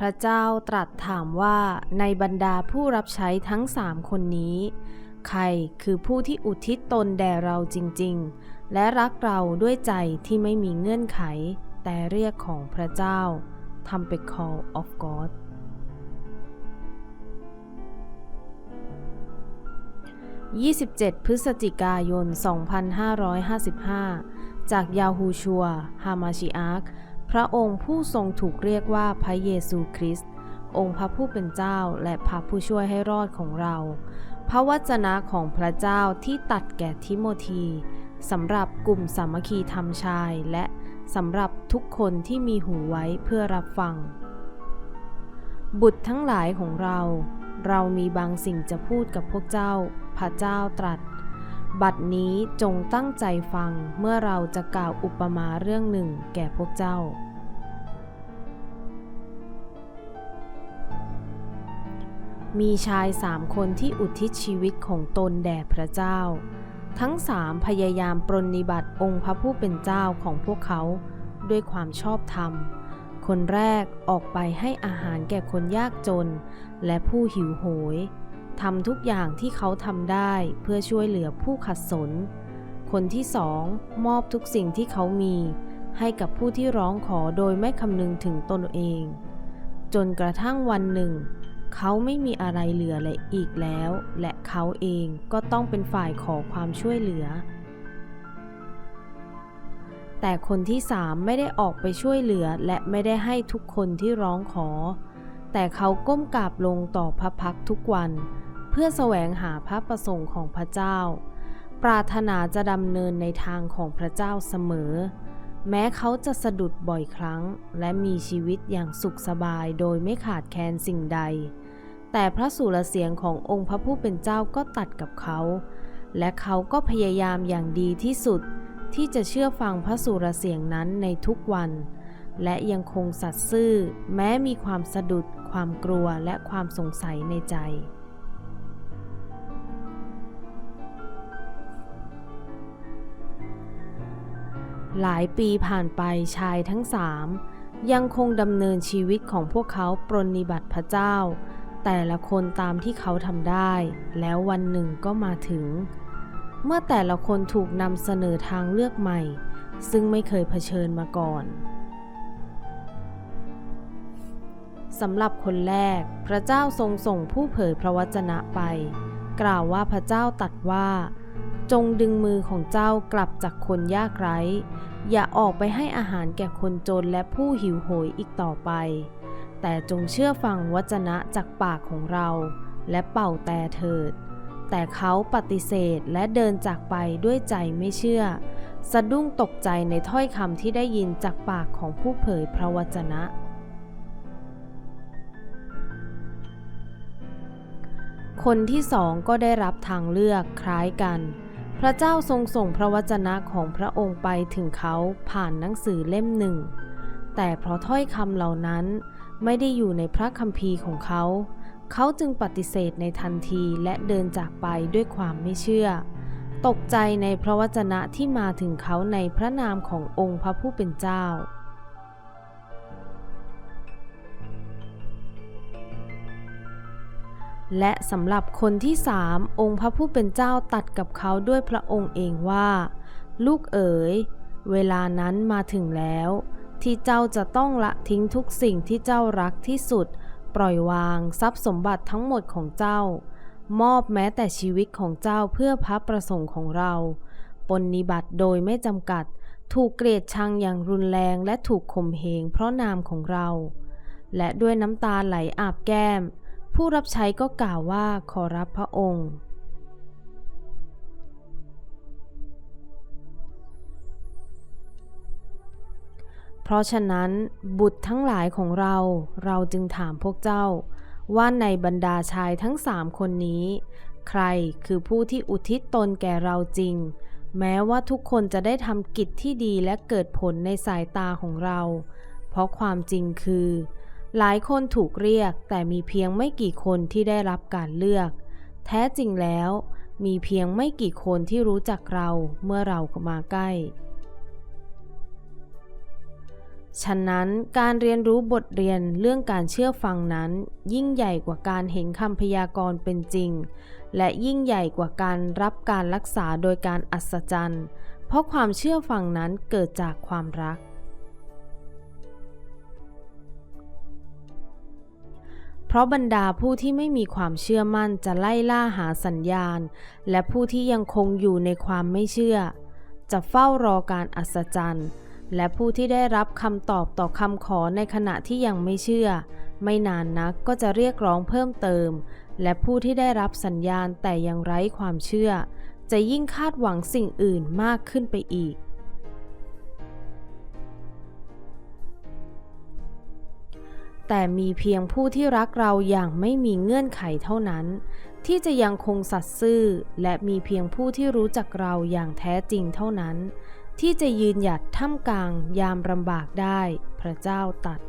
พระเจ้าตรัสถามว่าในบรรดาผู้รับใช้ทั้งสามคนนี้ ใครคือผู้ที่อุทิศตนแด่เราจริง ๆ และรักเราด้วยใจที่ไม่มีเงื่อนไข แต่เรียกของพระเจ้าทำเป็น call of God 27 พฤศจิกายน 2555 จากยาฮูชัว ฮามาชิอาร์ค พระองค์ผู้ทรงถูกเรียกว่าพระเยซูคริสต์องค์พระผู้เป็นเจ้าและพระผู้ช่วยให้รอดของเรา พระวจนะของพระเจ้าที่ตัดแก่ทิโมธีสำหรับกลุ่มสามัคคีธรรมชายและสำหรับทุกคนที่มีหูไว้เพื่อรับฟัง บุตรทั้งหลายของเรา เรามีบางสิ่งจะพูดกับพวกเจ้า พระเจ้าตรัส บัดนี้จงตั้งใจฟังเมื่อเราจะกล่าวอุปมาเรื่องหนึ่งแก่พวกเจ้า มีชายสามคนที่อุทิศชีวิตของตนแด่พระเจ้า ทั้งสามพยายามปรนนิบัติองค์พระผู้เป็นเจ้าของพวกเขาด้วยความชอบธรรม คนแรกออกไปให้อาหารแก่คนยากจน และผู้หิวโหยทำทุกอย่างที่เขาทำได้เพื่อช่วยเหลือผู้ขัดสน คนที่สองมอบทุกสิ่งที่เขามี ให้กับผู้ที่ร้องขอโดยไม่คำนึงถึงตนเอง จนกระทั่งวันหนึ่ง เขาไม่มีอะไรเหลือเลยอีกแล้ว และเขาเองก็ต้องเป็นฝ่ายขอความช่วยเหลือ แต่คนที่สามไม่ได้ออกไปช่วยเหลือและไม่ได้ให้ทุกคนที่ร้องขอ แต่เขาก้มกราบลงต่อพระพักทุกวัน เพื่อแสวงหาพระประสงค์ของพระเจ้า ปรารถนาจะดำเนินในทางของพระเจ้าเสมอ แม้เขาจะสะดุดบ่อยครั้ง และมีชีวิตอย่างสุขสบายโดยไม่ขาดแคลนสิ่งใด แต่พระสุรเสียงขององค์พระผู้เป็นเจ้าก็ตัดกับเขา และเขาก็พยายามอย่างดีที่สุดที่จะเชื่อฟังพระสุรเสียงนั้นในทุกวัน และยังคงสัตย์ซื่อ แม้มีความสะดุด ความกลัวและความสงสัยในใจ หลายปีผ่านไปชายทั้งสามยังคงดำเนินชีวิตของพวกเขาปรนนิบัติพระเจ้า แต่ละคนตามที่เขาทำได้ แล้ววันหนึ่งก็มาถึง เมื่อแต่ละคนถูกนำเสนอทางเลือกใหม่ ซึ่งไม่เคยเผชิญมาก่อนสำหรับคนแรก พระเจ้าทรงส่งผู้เผยพระวจนะไป กล่าวว่าพระเจ้าตัดว่า จงดึงมือของเจ้ากลับจากคนยากไร้ อย่าออกไปให้อาหารแก่คนจนและผู้หิวโหยอีกต่อไป แต่จงเชื่อฟังวจนะจากปากของเรา และเป่าแต่เถิด แต่เขาปฏิเสธและเดินจากไปด้วยใจไม่เชื่อ สะดุ้งตกใจในถ้อยคำที่ได้ยินจากปากของผู้เผยพระวจนะ คนที่สองก็ได้รับทางเลือกคล้ายกัน พระเจ้าทรงส่งพระวจนะของพระองค์ไปถึงเขาผ่านหนังสือเล่มหนึ่ง แต่เพราะถ้อยคำเหล่านั้นไม่ได้อยู่ในพระคัมภีร์ของเขา เขาจึงปฏิเสธในทันทีและเดินจากไปด้วยความไม่เชื่อ ตกใจในพระวจนะที่มาถึงเขาในพระนามขององค์พระผู้เป็นเจ้า และสำหรับคนที่สามองค์พระผู้เป็นเจ้าตัดกับเขาด้วยพระองค์เองว่า ลูกเอ๋ย เวลานั้นมาถึงแล้ว ที่เจ้าจะต้องละทิ้งทุกสิ่งที่เจ้ารักที่สุด ปล่อยวางทรัพย์สมบัติทั้งหมดของเจ้า มอบแม้แต่ชีวิตของเจ้าเพื่อพระประสงค์ของเราปนนิบัติโดยไม่จำกัด ถูกเกลียดชังอย่างรุนแรงและถูกข่มเหงเพราะนามของเรา และด้วยน้ำตาไหลอาบแก้ม ผู้รับใช้ก็กล่าวว่าขอรับพระองค์เพราะฉะนั้นบุตรทั้งหลายของเราเราจึงถามพวกเจ้า ว่าในบรรดาชายทั้งสามคนนี้ ใครคือผู้ที่อุทิศตนแก่เราจริง แม้ว่าทุกคนจะได้ทำกิจที่ดีและเกิดผลในสายตาของเรา เพราะความจริงคือ หลายคนถูกเรียกแต่มีเพียงไม่กี่คนที่ได้รับการเลือก แท้จริงแล้ว มีเพียงไม่กี่คนที่รู้จักเราเมื่อเรามาใกล้ ฉะนั้นการเรียนรู้บทเรียนเรื่องการเชื่อฟังนั้น ยิ่งใหญ่กว่าการเห็นคำพยากรณ์เป็นจริง และยิ่งใหญ่กว่าการรับการรักษาโดยการอัศจรรย์ เพราะความเชื่อฟังนั้นเกิดจากความรัก ราะบรรดาผู้ที่ไม่มีความเชื่อมั่นจะไล่ล่าหาสัญญาณ และผู้ที่ยังคงอยู่ในความไม่เชื่อ จะเฝ้ารอการอัศจรรย์ และผู้ที่ได้รับคำตอบต่อคำขอในขณะที่ยังไม่เชื่อ ไม่นานนักก็จะเรียกร้องเพิ่มเติม และผู้ที่ได้รับสัญญาณแต่ยังไร้ความเชื่อ จะยิ่งคาดหวังสิ่งอื่นมากขึ้นไปอีก แต่มีเพียงผู้ที่รักเราอย่างไม่มีเงื่อนไขเท่านั้น ที่จะยังคงสัตย์ซื่อ และมีเพียงผู้ที่รู้จักเราอย่างแท้จริงเท่านั้น ที่จะยืนหยัดท่ามกลางยามลำบากได้ พระเจ้าตรัด